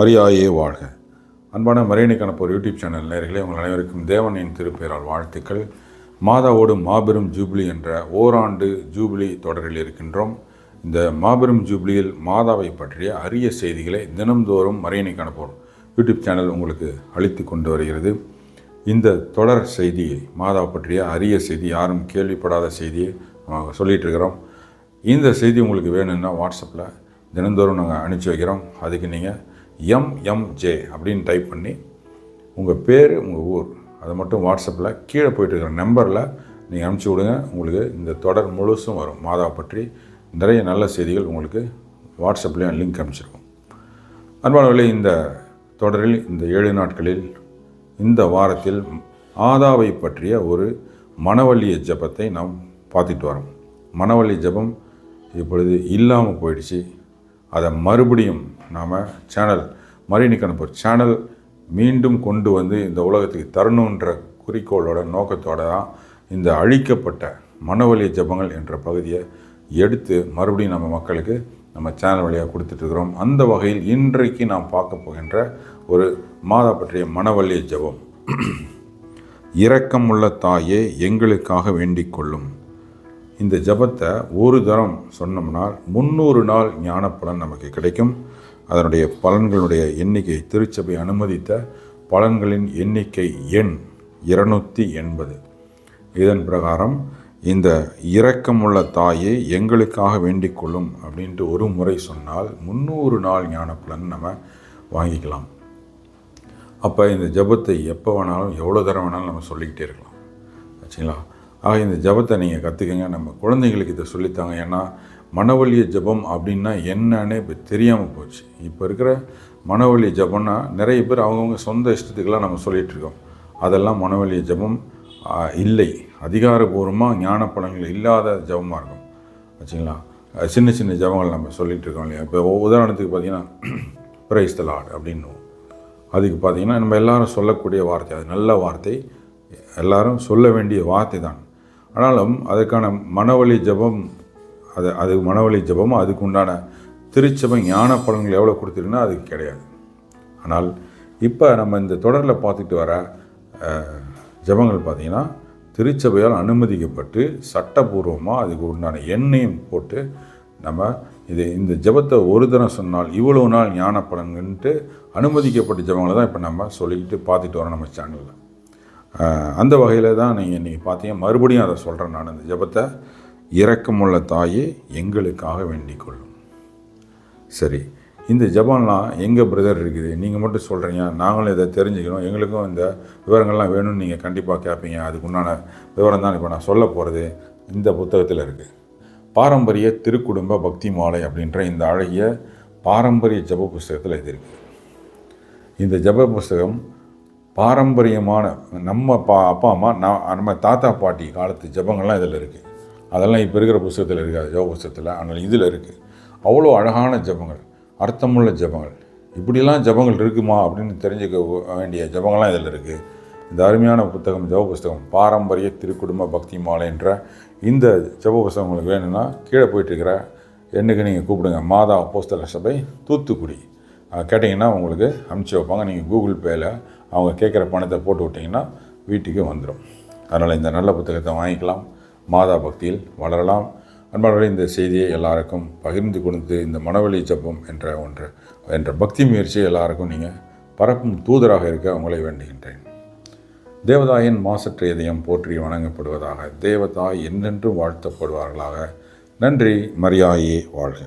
மரியாயே வாழ்க. அன்பான மரியணை கணப்போர் யூடியூப் சேனல் நேர்களே உங்கள் அனைவருக்கும் தேவனின் திருப்பெயரால் வாழ்த்துக்கள். மாதாவோடு மாபெரும் ஜூப்ளி என்ற ஓராண்டு ஜூப்ளி தொடரில் இருக்கின்றோம். இந்த மாபெரும் ஜூப்ளியில் மாதாவை பற்றிய அரிய செய்திகளை தினம்தோறும் மரியணை கணப்போர் யூடியூப் சேனல் உங்களுக்கு அளித்து கொண்டு வருகிறது. இந்த தொடர் செய்தியை மாதா பற்றிய அரிய செய்தி யாரும் கேள்விப்படாத செய்தியை சொல்லிகிட்டு இருக்கிறோம். இந்த செய்தி உங்களுக்கு வேணும்னா வாட்ஸ்அப்பில் தினந்தோறும் நாங்கள் அனுப்பிச்சி வைக்கிறோம். அதுக்கு நீங்கள் எம்எம்ஜே அப்படின்னு டைப் பண்ணி உங்கள் பேர் உங்கள் ஊர் அதை மட்டும் வாட்ஸ்அப்பில் கீழே போயிட்டு இருக்கிற நம்பரில் நீங்கள் அனுப்பிச்சி விடுங்க. உங்களுக்கு இந்த தொடர் முழுசும் வரும். மாதாவை பற்றி நிறைய நல்ல செய்திகள் உங்களுக்கு வாட்ஸ்அப்லேயும் லிங்க் அனுப்பிச்சிருக்கோம். அன்பானவர்களே இந்த தொடரில் இந்த ஏழு நாட்களில் இந்த வாரத்தில் ஆதாவை பற்றிய ஒரு மனவள்ளிய ஜெபத்தை நாம் பார்த்துட்டு வரோம். மனவள்ளி ஜெபம் இப்பொழுது இல்லாமல் போயிடுச்சு. அதை மறுபடியும் நாம் சேனல் மரியணிக்கணுப்பர் சேனல் மீண்டும் கொண்டு வந்து இந்த உலகத்துக்கு தரணுன்ற குறிக்கோளோட நோக்கத்தோடு தான் இந்த அழிக்கப்பட்ட மனவழிய ஜெபங்கள் என்ற பகுதியை எடுத்து மறுபடியும் நம்ம மக்களுக்கு நம்ம சேனல் வழியாக கொடுத்துட்ருக்குறோம் அந்த வகையில் இன்றைக்கு நாம் பார்க்க போகின்ற ஒரு மாதா பற்றிய மனவழிய ஜெபம். இரக்கமுள்ள தாயே எங்களுக்காக வேண்டிக் கொள்ளும். இந்த ஜபத்தை ஒரு தரம் சொன்னோம்னால் முந்நூறு நாள் ஞானப்பலன் நமக்கு கிடைக்கும். அதனுடைய பலன்களுடைய எண்ணிக்கை திருச்சபை அனுமதித்த பலன்களின் எண்ணிக்கை எண் இருநூற்றி எண்பது. இதன் பிரகாரம் இந்த இரக்கமுள்ள தாயை எங்களுக்காக வேண்டிக் கொள்ளும் அப்படின்ட்டு ஒரு முறை சொன்னால் முந்நூறு நாள் ஞானப்பலன் நம்ம வாங்கிக்கலாம். அப்போ இந்த ஜபத்தை எப்போ வேணாலும் எவ்வளோ தரம் வேணாலும் நம்ம சொல்லிக்கிட்டே இருக்கலாம். ஆச்சுங்களா? ஆக இந்த ஜபத்தை நீங்கள் கற்றுக்கங்க நம்ம குழந்தைங்களுக்கு இதை சொல்லித்தாங்க. ஏன்னா மனவழிய ஜபம் அப்படின்னா என்னன்னு இப்போ தெரியாமல் போச்சு. இப்போ இருக்கிற மனவழிய ஜபம்னா நிறைய பேர் அவங்கவுங்க சொந்த இஷ்டத்துக்கெல்லாம் நம்ம சொல்லிகிட்டு இருக்கோம். அதெல்லாம் மனவழிய ஜபம் இல்லை. அதிகாரபூர்வமாக ஞான இல்லாத ஜபமாக இருக்கும். வச்சுங்களா சின்ன சின்ன ஜபங்கள் நம்ம சொல்லிகிட்டு இருக்கோம் இல்லையா? இப்போ உதாரணத்துக்கு பார்த்தீங்கன்னா பிரைஸ் த லார்ட் அப்படின்னு அதுக்கு பார்த்தீங்கன்னா நம்ம எல்லாரும் சொல்லக்கூடிய வார்த்தை அது நல்ல வார்த்தை. எல்லாரும் சொல்ல வேண்டிய வார்த்தை தான் ஆனாலும் அதற்கான மனவழி ஜபம் அது அது மனவழி ஜபம் அதுக்கு உண்டான திருச்சபை ஞான பலன்கள் எவ்வளோ கொடுத்துருக்குன்னா அதுக்கு கிடையாது. ஆனால் இப்போ நம்ம இந்த தொடரில் பார்த்துட்டு வர ஜபங்கள் பார்த்திங்கன்னா திருச்சபையால் அனுமதிக்கப்பட்டு சட்டபூர்வமாக அதுக்கு உண்டான எண்ணெயும் போட்டு நம்ம இது இந்த ஜபத்தை ஒரு தினம் சொன்னால் இவ்வளோ நாள் ஞான பலன்கள்ன்ட்டு அனுமதிக்கப்பட்ட ஜபங்களை தான் இப்போ நம்ம சொல்லிக்கிட்டு பார்த்துட்டு வரோம் நம்ம சேனலில் அந்த வகையில் தான் நீங்கள் இன்றைக்கி பார்த்தீங்க. மறுபடியும் அதை சொல்கிறேன் நான் இந்த ஜபத்தை. இரக்கமுள்ள தாயே எங்களுக்காக வேண்டிக் கொள்ளும் சரி இந்த ஜபான்லாம் எங்கள் பிரதர் இருக்குது? நீங்கள் மட்டும் சொல்கிறீங்க நாங்களும் இதை தெரிஞ்சுக்கணும். எங்களுக்கும் இந்த விவரங்கள்லாம் வேணும்னு நீங்கள் கண்டிப்பாக கேட்பீங்க அதுக்குண்டான விவரம் தான் இப்போ நான் சொல்ல போகிறது இந்த புத்தகத்தில் இருக்குது பாரம்பரிய திருக்குடும்ப பக்தி மாலை அப்படின்ற இந்த அழகிய பாரம்பரிய ஜப புஸ்தகத்தில் இது இருக்குது இந்த ஜப புஸ்தகம் பாரம்பரியமான நம்ம பா அப்பா அம்மா நான் நம்ம தாத்தா பாட்டி காலத்து ஜபங்கள்லாம் இதில் இருக்குது அதெல்லாம் இப்போ இருக்கிற புஸ்தகத்தில் இருக்காது யோக புஸ்தகத்தில். ஆனால் இதில் இருக்குது அவ்வளோ அழகான ஜபங்கள் அர்த்தமுள்ள ஜபங்கள். இப்படிலாம் ஜபங்கள் இருக்குமா அப்படின்னு தெரிஞ்சுக்க வேண்டிய ஜபங்கள்லாம் இதில் இருக்குது இந்த அருமையான புத்தகம் ஜப புஸ்தகம் பாரம்பரிய திருக்குடும்ப பக்தி மாலை என்ற இந்த ஜப புஸ்தகம் உங்களுக்கு வேணும்னா கீழே போயிட்டுருக்கிற என்னைக்கு நீங்கள் கூப்பிடுங்க. மாதா அப்போஸ்தல சபை தூத்துக்குடி. கேட்டிங்கன்னா உங்களுக்கு அனுப்பிச்சி வைப்பாங்க. நீங்கள் கூகுள் பேயில் அவங்க கேட்குற பணத்தை போட்டு விட்டிங்கன்னா வீட்டுக்கு வந்துடும் அதனால் இந்த நல்ல புத்தகத்தை வாங்கிக்கலாம். மாதா பக்தியில் வளரலாம். அன்பாளர்களே இந்த செய்தியை எல்லாருக்கும் பகிர்ந்து கொடுத்து இந்த மனவழி ஜப்பம் என்ற ஒன்று என்ற பக்தி முயற்சியை எல்லாருக்கும் நீங்கள் பரப்பும் தூதராக இருக்க உங்களை வேண்டுகின்றேன். தேவதாயின் மாசற்ற இதயம் போற்றி வணங்கப்படுவதாக தேவதாய் என்றென்றும் வாழ்த்தப்படுவார்களாக. நன்றி மரியாயே வாழ்க.